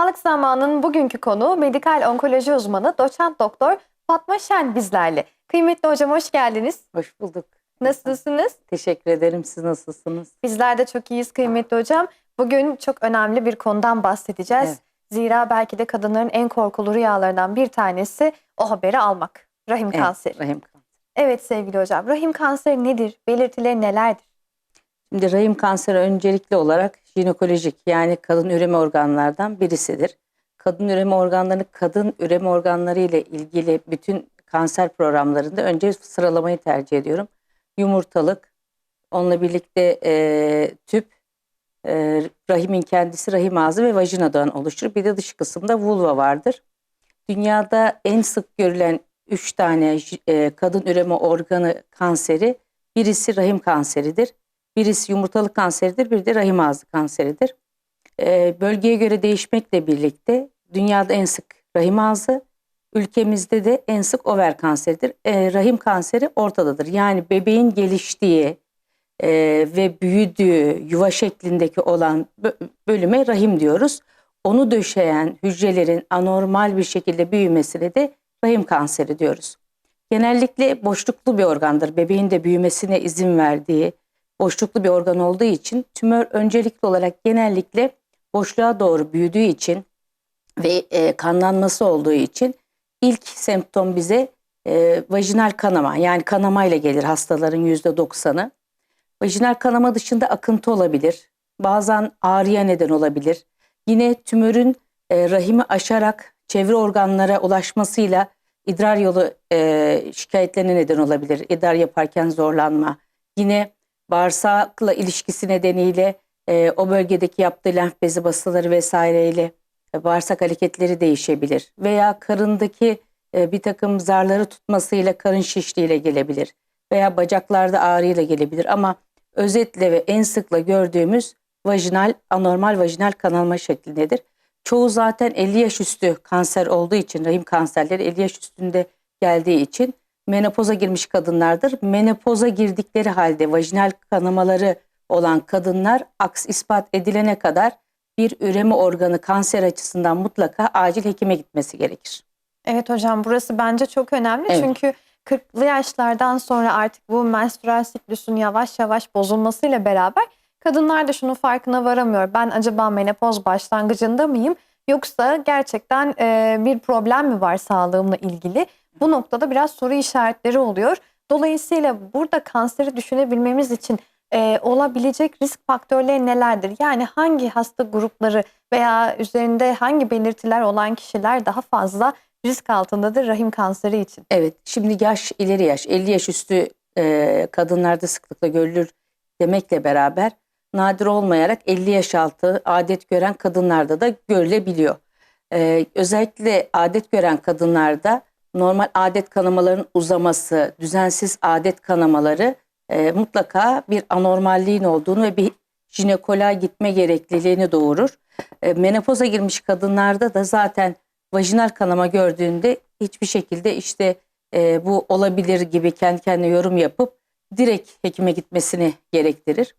Sağlık Zamanı'nın bugünkü konuğu medikal onkoloji uzmanı doçent doktor Fatma Şen bizlerle. Kıymetli hocam hoş geldiniz. Hoş bulduk. Nasılsınız? Teşekkür ederim. Siz nasılsınız? Bizler de çok iyiyiz kıymetli hocam. Bugün çok önemli bir konudan bahsedeceğiz. Evet. Zira belki de kadınların en korkulu rüyalarından bir tanesi o haberi almak. Rahim Evet, kanseri. rahim kanseri. Evet sevgili hocam. Rahim kanseri nedir? Belirtileri nelerdir? Şimdi rahim kanseri öncelikli olarak jinekolojik yani kadın üreme organlardan birisidir. Kadın üreme organları kadın üreme organları ile ilgili bütün kanser programlarında önce sıralamayı tercih ediyorum. Yumurtalık, onunla birlikte e, tüp, e, rahimin kendisi rahim ağzı ve vajinadan oluşur. Bir de dış kısımda vulva vardır. Dünyada en sık görülen 3 tane e, kadın üreme organı kanseri birisi rahim kanseridir. Birisi yumurtalık kanseridir, bir de rahim ağzı kanseridir. E, bölgeye göre değişmekle birlikte dünyada en sık rahim ağzı, ülkemizde de en sık over kanseridir. E, rahim kanseri ortadadır. Yani bebeğin geliştiği e, ve büyüdüğü yuva şeklindeki olan bö- bölüme rahim diyoruz. Onu döşeyen hücrelerin anormal bir şekilde büyümesine de rahim kanseri diyoruz. Genellikle boşluklu bir organdır. Bebeğin de büyümesine izin verdiği boşluklu bir organ olduğu için tümör öncelikli olarak genellikle boşluğa doğru büyüdüğü için ve e, kanlanması olduğu için ilk semptom bize e, vajinal kanama yani kanamayla gelir hastaların %90'ı. Vajinal kanama dışında akıntı olabilir. Bazen ağrıya neden olabilir. Yine tümörün e, rahimi aşarak çevre organlara ulaşmasıyla idrar yolu e, şikayetlerine neden olabilir. İdrar yaparken zorlanma. Yine bağırsakla ilişkisi nedeniyle e, o bölgedeki yaptığı lenf bezi basıları vesaireyle e, bağırsak hareketleri değişebilir. Veya karındaki e, bir takım zarları tutmasıyla karın şişliğiyle gelebilir. Veya bacaklarda ağrıyla gelebilir ama özetle ve en sıkla gördüğümüz vajinal, anormal vajinal kanalma şeklindedir. Çoğu zaten 50 yaş üstü kanser olduğu için, rahim kanserleri 50 yaş üstünde geldiği için menopoza girmiş kadınlardır. Menopoza girdikleri halde vajinal kanamaları olan kadınlar aks ispat edilene kadar bir üreme organı kanser açısından mutlaka acil hekime gitmesi gerekir. Evet hocam burası bence çok önemli Evet. çünkü 40'lı yaşlardan sonra artık bu menstrual siklusun yavaş yavaş bozulmasıyla beraber kadınlar da şunun farkına varamıyor. Ben acaba menopoz başlangıcında mıyım yoksa gerçekten e, bir problem mi var sağlığımla ilgili? Bu noktada biraz soru işaretleri oluyor. Dolayısıyla burada kanseri düşünebilmemiz için e, olabilecek risk faktörleri nelerdir? Yani hangi hasta grupları veya üzerinde hangi belirtiler olan kişiler daha fazla risk altındadır rahim kanseri için? Evet, şimdi yaş ileri yaş, 50 yaş üstü e, kadınlarda sıklıkla görülür demekle beraber nadir olmayarak 50 yaş altı adet gören kadınlarda da görülebiliyor. E, özellikle adet gören kadınlarda normal adet kanamaların uzaması, düzensiz adet kanamaları e, mutlaka bir anormalliğin olduğunu ve bir jinekoloğa gitme gerekliliğini doğurur. E, menopoza girmiş kadınlarda da zaten vajinal kanama gördüğünde hiçbir şekilde işte e, bu olabilir gibi kendi kendine yorum yapıp direkt hekime gitmesini gerektirir.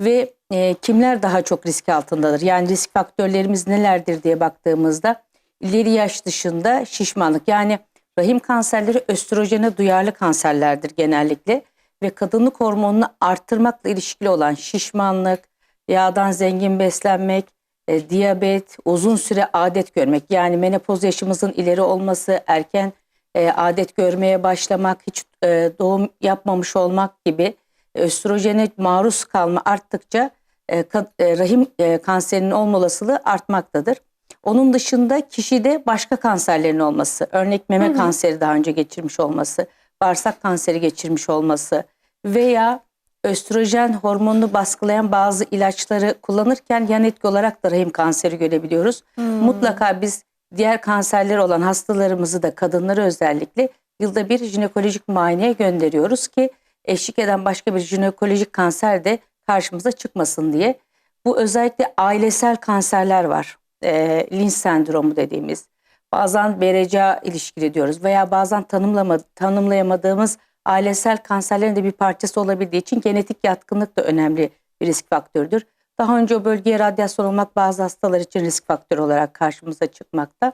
Ve e, kimler daha çok risk altındadır? Yani risk faktörlerimiz nelerdir diye baktığımızda ileri yaş dışında şişmanlık yani rahim kanserleri östrojene duyarlı kanserlerdir genellikle ve kadınlık hormonunu arttırmakla ilişkili olan şişmanlık, yağdan zengin beslenmek, e, diyabet, uzun süre adet görmek yani menopoz yaşımızın ileri olması, erken e, adet görmeye başlamak, hiç e, doğum yapmamış olmak gibi östrojene maruz kalma arttıkça e, e, rahim e, kanserinin olma olasılığı artmaktadır. Onun dışında kişide başka kanserlerin olması, örnek meme Hı hı. kanseri daha önce geçirmiş olması, bağırsak kanseri geçirmiş olması veya östrojen hormonunu baskılayan bazı ilaçları kullanırken yan etki olarak da rahim kanseri görebiliyoruz. Hmm. Mutlaka biz diğer kanserleri olan hastalarımızı da kadınları özellikle yılda bir jinekolojik muayeneye gönderiyoruz ki eşlik eden başka bir jinekolojik kanser de karşımıza çıkmasın diye. Bu özellikle ailesel kanserler var. E, Lynch sendromu dediğimiz. Bazen BRCA ilişkili diyoruz veya bazen tanımlama, tanımlayamadığımız ailesel kanserlerin de bir parçası olabildiği için genetik yatkınlık da önemli bir risk faktörüdür. Daha önce o bölgeye radyasyon olmak bazı hastalar için risk faktörü olarak karşımıza çıkmakta.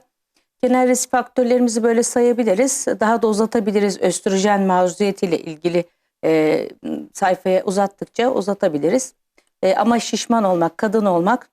Genel risk faktörlerimizi böyle sayabiliriz. Daha da uzatabiliriz. Östrojen maruziyetiyle ilgili e, sayfaya uzattıkça uzatabiliriz. E, ama şişman olmak, kadın olmak,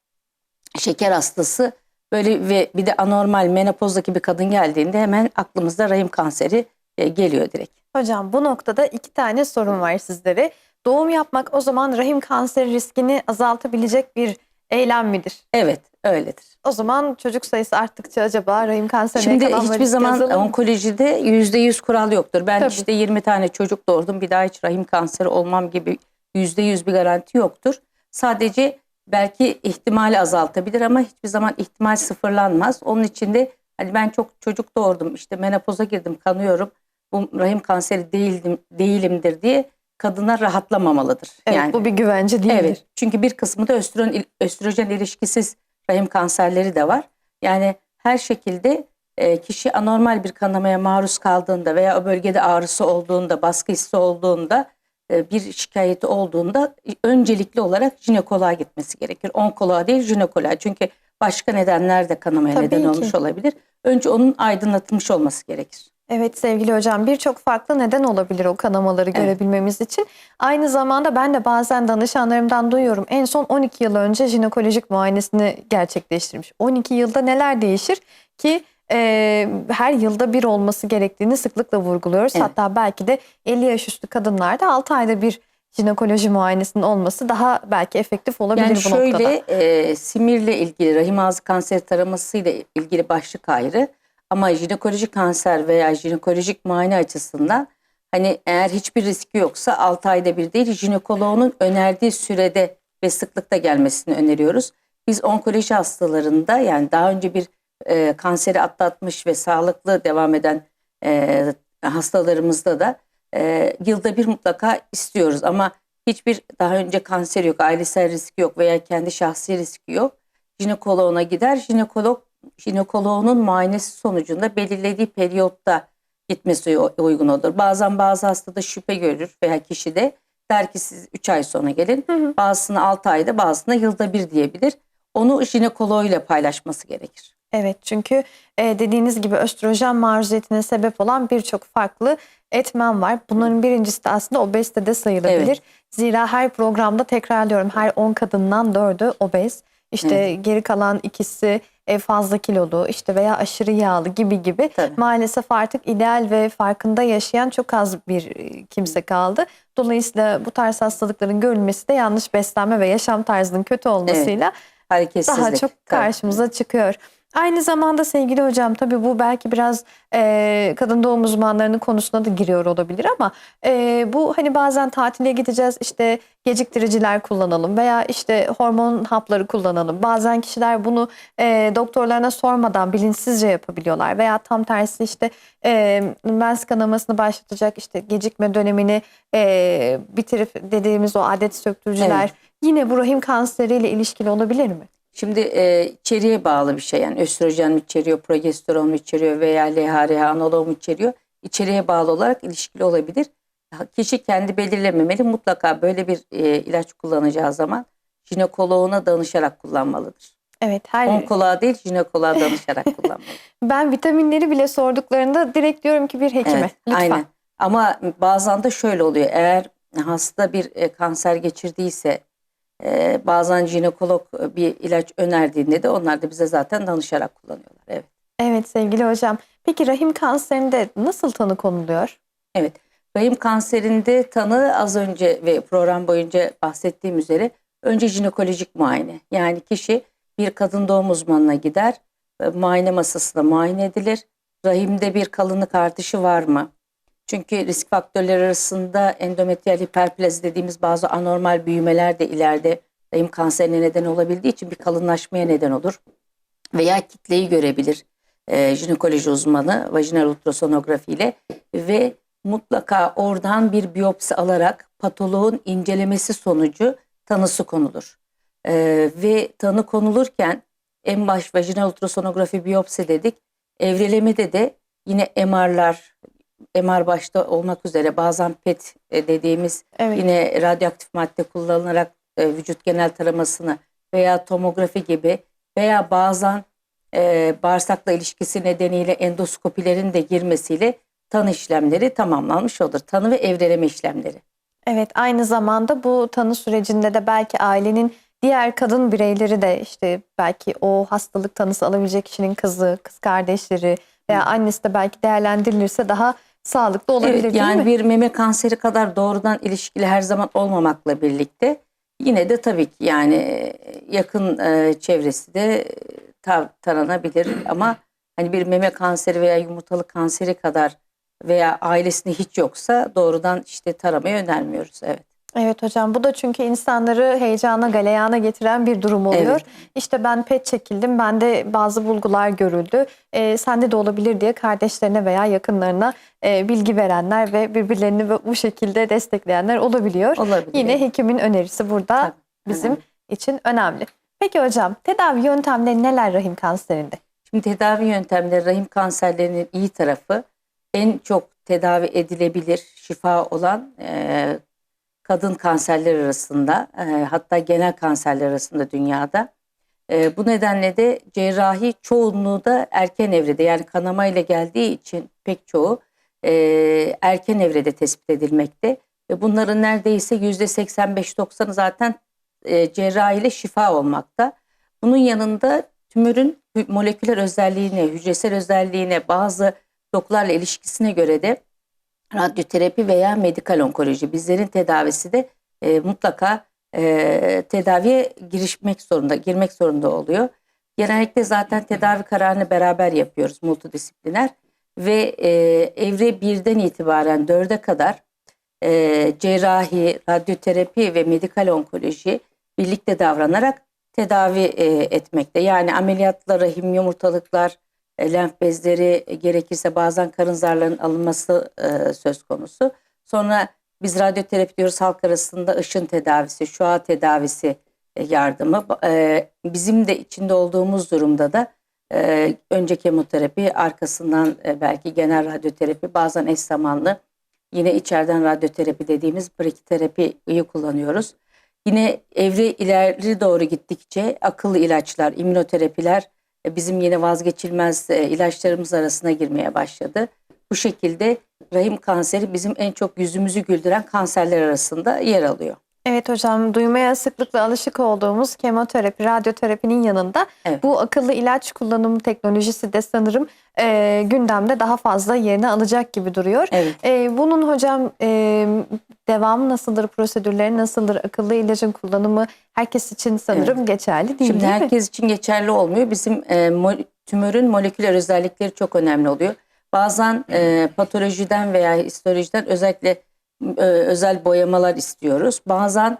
şeker hastası böyle ve bir de anormal menopozdaki bir kadın geldiğinde hemen aklımızda rahim kanseri e, geliyor direkt. Hocam bu noktada iki tane sorun var sizlere. Doğum yapmak o zaman rahim kanseri riskini azaltabilecek bir eylem midir? Evet, öyledir. O zaman çocuk sayısı arttıkça acaba rahim kanserine Şimdi hiçbir zaman azalır onkolojide yüzde yüz kural yoktur. Ben Tabii. işte 20 tane çocuk doğurdum bir daha hiç rahim kanseri olmam gibi yüzde yüz bir garanti yoktur. Sadece belki ihtimali azaltabilir ama hiçbir zaman ihtimal sıfırlanmaz. Onun için de hani ben çok çocuk doğurdum işte menopoza girdim kanıyorum bu rahim kanseri değildim, değilimdir diye kadınlar rahatlamamalıdır. Evet yani. bu bir güvence değildir. Evet. Çünkü bir kısmı da östrojen, östrojen ilişkisiz rahim kanserleri de var. Yani her şekilde e, kişi anormal bir kanamaya maruz kaldığında veya o bölgede ağrısı olduğunda, baskı hissi olduğunda, bir şikayeti olduğunda öncelikli olarak jinekoloğa gitmesi gerekir. Onkoloğa değil jinekoloğa. Çünkü başka nedenler de kanamaya Tabii neden ki. olmuş olabilir. Önce onun aydınlatılmış olması gerekir. Evet sevgili hocam birçok farklı neden olabilir o kanamaları Evet. görebilmemiz için. Aynı zamanda ben de bazen danışanlarımdan duyuyorum. En son 12 yıl önce jinekolojik muayenesini gerçekleştirmiş. 12 yılda neler değişir ki e, her yılda bir olması gerektiğini sıklıkla vurguluyoruz. Evet. Hatta belki de 50 yaş üstü kadınlarda 6 ayda bir jinekoloji muayenesinin olması daha belki efektif olabilir Yani bu şöyle noktada. e, simirle ilgili rahim ağzı kanseri taramasıyla ilgili başlık ayrı ama jinekolojik kanser veya jinekolojik muayene açısından hani eğer hiçbir riski yoksa 6 ayda bir değil jinekoloğunun önerdiği sürede ve sıklıkta gelmesini öneriyoruz. Biz onkoloji hastalarında yani daha önce bir e, kanseri atlatmış ve sağlıklı devam eden e, hastalarımızda da e, yılda bir mutlaka istiyoruz ama hiçbir daha önce kanser yok, ailesel riski yok veya kendi şahsi riski yok. Jinekoloğuna gider. Jinekolog jinekoloğunun muayenesi sonucunda belirlediği periyotta gitmesi uygun olur. Bazen bazı hastada şüphe görür veya kişi de der ki siz 3 ay sonra gelin. Hı hı. Bazısına 6 ayda bazısına yılda bir diyebilir. Onu jinekoloğuyla paylaşması gerekir. Evet çünkü e, dediğiniz gibi östrojen maruziyetine sebep olan birçok farklı etmen var. Bunların birincisi de aslında obezite de sayılabilir. Evet. Zira her programda tekrarlıyorum her 10 kadından 4'ü obez. İşte geri kalan ikisi e, fazla kilolu işte veya aşırı yağlı gibi gibi. Tabii. Maalesef artık ideal ve farkında yaşayan çok az bir e, kimse kaldı. Dolayısıyla bu tarz hastalıkların görülmesi de yanlış beslenme ve yaşam tarzının kötü olmasıyla Hareketsizlik. daha çok Tabii. karşımıza çıkıyor. Aynı zamanda sevgili hocam tabii bu belki biraz e, kadın doğum uzmanlarının konusuna da giriyor olabilir ama e, bu hani bazen tatile gideceğiz işte geciktiriciler kullanalım veya işte hormon hapları kullanalım. Bazen kişiler bunu e, doktorlarına sormadan bilinçsizce yapabiliyorlar veya tam tersi işte e, mens kanamasını başlatacak işte gecikme dönemini e, bitirip dediğimiz o adet söktürücüler Evet. yine bu rahim kanseriyle ilişkili olabilir mi? Şimdi e, içeriğe bağlı bir şey yani östrojen mi içeriyor, progesteron mu içeriyor veya LHRH, analog mu içeriyor. İçeriğe bağlı olarak ilişkili olabilir. Kişi kendi belirlememeli. Mutlaka böyle bir e, ilaç kullanacağı zaman jinekoloğuna danışarak kullanmalıdır. Evet her Onkoloğa değil jinekoloğa danışarak kullanmalı. ben vitaminleri bile sorduklarında direkt diyorum ki bir hekime Evet, lütfen. Aynen. Ama bazen de şöyle oluyor. Eğer hasta bir e, kanser geçirdiyse e, bazen jinekolog e, bir ilaç önerdiğinde de onlar da bize zaten danışarak kullanıyorlar. Evet. Evet sevgili hocam. Peki rahim kanserinde nasıl tanı konuluyor? Evet. Rahim kanserinde tanı az önce ve program boyunca bahsettiğim üzere önce jinekolojik muayene. Yani kişi bir kadın doğum uzmanına gider, e, muayene masasında muayene edilir. Rahimde bir kalınlık artışı var mı? Çünkü risk faktörleri arasında endometriyal hiperplazi dediğimiz bazı anormal büyümeler de ileride rahim kanserine neden olabildiği için bir kalınlaşmaya neden olur. Veya kitleyi görebilir e, jinekoloji uzmanı vajinal ultrasonografi ile ve mutlaka oradan bir biyopsi alarak patoloğun incelemesi sonucu tanısı konulur. Ee, ve tanı konulurken en baş vajinal ultrasonografi biyopsi dedik. Evrelemede de yine MR'lar, MR başta olmak üzere bazen PET e, dediğimiz Evet. yine radyoaktif madde kullanılarak e, vücut genel taramasını veya tomografi gibi veya bazen e, bağırsakla ilişkisi nedeniyle endoskopilerin de girmesiyle tanı işlemleri tamamlanmış olur. Tanı ve evreleme işlemleri. Evet aynı zamanda bu tanı sürecinde de belki ailenin diğer kadın bireyleri de işte belki o hastalık tanısı alabilecek kişinin kızı, kız kardeşleri veya annesi de belki değerlendirilirse daha sağlıklı olabilir Evet, değil yani mi? bir meme kanseri kadar doğrudan ilişkili her zaman olmamakla birlikte yine de tabii ki yani e, yakın e, çevresi de e, ta- taranabilir ama hani bir meme kanseri veya yumurtalık kanseri kadar veya ailesinde hiç yoksa doğrudan işte taramayı önermiyoruz. Evet. Evet hocam bu da çünkü insanları heyecana galeyana getiren bir durum oluyor. Evet. İşte ben pet çekildim, bende bazı bulgular görüldü, e, sende de olabilir diye kardeşlerine veya yakınlarına e, bilgi verenler ve birbirlerini bu- şekilde destekleyenler olabiliyor. Olabilir. Yine hekimin önerisi burada Tabii, bizim önemli. için önemli. Peki hocam tedavi yöntemleri neler rahim kanserinde? Şimdi tedavi yöntemleri rahim kanserlerinin iyi tarafı en çok tedavi edilebilir şifa olan e, kadın kanserler arasında e, hatta genel kanserler arasında dünyada. E, bu nedenle de cerrahi çoğunluğu da erken evrede yani kanamayla geldiği için pek çoğu e, erken evrede tespit edilmekte. Ve bunların neredeyse %85-90'ı zaten e, cerrahiyle şifa olmakta. Bunun yanında tümörün moleküler özelliğine, hücresel özelliğine, bazı dokularla ilişkisine göre de radyoterapi veya medikal onkoloji bizlerin tedavisi de e, mutlaka e, tedaviye girişmek zorunda, girmek zorunda oluyor. Genellikle zaten tedavi kararını beraber yapıyoruz multidisipliner ve e, evre birden itibaren dörde kadar e, cerrahi, radyoterapi ve medikal onkoloji birlikte davranarak tedavi e, etmekte. Yani ameliyatla rahim yumurtalıklar, e, lenf bezleri e, gerekirse bazen karın zarlarının alınması e, söz konusu. Sonra biz radyoterapi diyoruz halk arasında ışın tedavisi, şua tedavisi e, yardımı. E, bizim de içinde olduğumuz durumda da e, önce kemoterapi, arkasından e, belki genel radyoterapi, bazen eş zamanlı yine içeriden radyoterapi dediğimiz brakiterapiyi kullanıyoruz. Yine evre ileri doğru gittikçe akıllı ilaçlar, immünoterapiler bizim yine vazgeçilmez e, ilaçlarımız arasına girmeye başladı. Bu şekilde rahim kanseri bizim en çok yüzümüzü güldüren kanserler arasında yer alıyor. Evet hocam duymaya sıklıkla alışık olduğumuz kemoterapi, radyoterapinin yanında Evet. bu akıllı ilaç kullanım teknolojisi de sanırım e, gündemde daha fazla yerini alacak gibi duruyor. Evet. E, bunun hocam e, devamı nasıldır, prosedürleri nasıldır, akıllı ilacın kullanımı herkes için sanırım geçerli değil, Şimdi değil mi? herkes için geçerli olmuyor. Bizim e, mo- tümörün moleküler özellikleri çok önemli oluyor. Bazen e, patolojiden veya histolojiden özellikle e, özel boyamalar istiyoruz. Bazen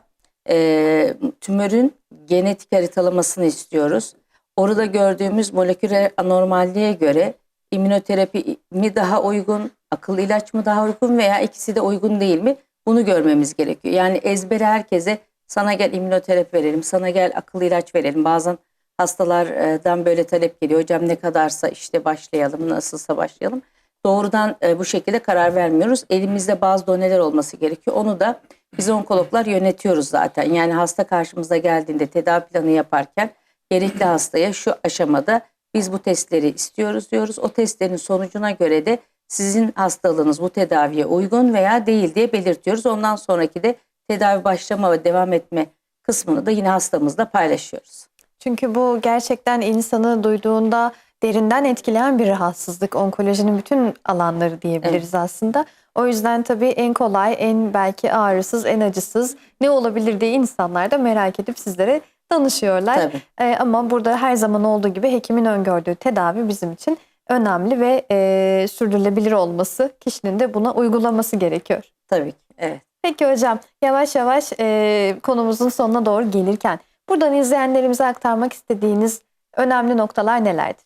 e, tümörün genetik haritalamasını istiyoruz. Orada gördüğümüz moleküler anormalliğe göre immünoterapi mi daha uygun, akıllı ilaç mı daha uygun veya ikisi de uygun değil mi? Bunu görmemiz gerekiyor. Yani ezbere herkese sana gel immünoterapi verelim, sana gel akıllı ilaç verelim. Bazen hastalardan böyle talep geliyor. Hocam ne kadarsa işte başlayalım, nasılsa başlayalım. Doğrudan e, bu şekilde karar vermiyoruz. Elimizde bazı doneler olması gerekiyor. Onu da biz onkologlar yönetiyoruz zaten. Yani hasta karşımıza geldiğinde tedavi planı yaparken gerekli hastaya şu aşamada biz bu testleri istiyoruz diyoruz. O testlerin sonucuna göre de sizin hastalığınız bu tedaviye uygun veya değil diye belirtiyoruz. Ondan sonraki de tedavi başlama ve devam etme kısmını da yine hastamızla paylaşıyoruz. Çünkü bu gerçekten insanı duyduğunda derinden etkileyen bir rahatsızlık. Onkolojinin bütün alanları diyebiliriz aslında. O yüzden tabii en kolay, en belki ağrısız, en acısız ne olabilir diye insanlar da merak edip sizlere danışıyorlar. Tabii. Ee, ama burada her zaman olduğu gibi hekimin öngördüğü tedavi bizim için önemli ve e, sürdürülebilir olması, kişinin de buna uygulaması gerekiyor. Tabii ki. Evet. Peki hocam yavaş yavaş e, konumuzun sonuna doğru gelirken buradan izleyenlerimize aktarmak istediğiniz önemli noktalar nelerdir?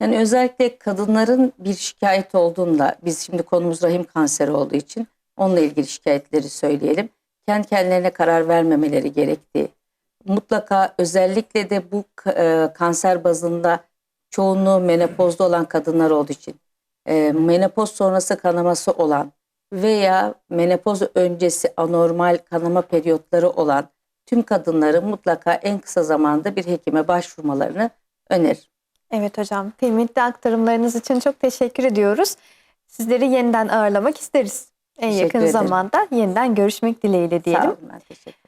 Yani özellikle kadınların bir şikayet olduğunda biz şimdi konumuz rahim kanseri olduğu için onunla ilgili şikayetleri söyleyelim. Kendi kendilerine karar vermemeleri gerektiği. Mutlaka özellikle de bu e, kanser bazında çoğunluğu menopozda olan kadınlar olduğu için e, menopoz sonrası kanaması olan veya menopoz öncesi anormal kanama periyotları olan tüm kadınların mutlaka en kısa zamanda bir hekime başvurmalarını öneririm. Evet hocam, kıymetli aktarımlarınız için çok teşekkür ediyoruz. Sizleri yeniden ağırlamak isteriz. En Teşekkür yakın ederim. zamanda yeniden görüşmek dileğiyle diyelim. Sağ olun teşekkür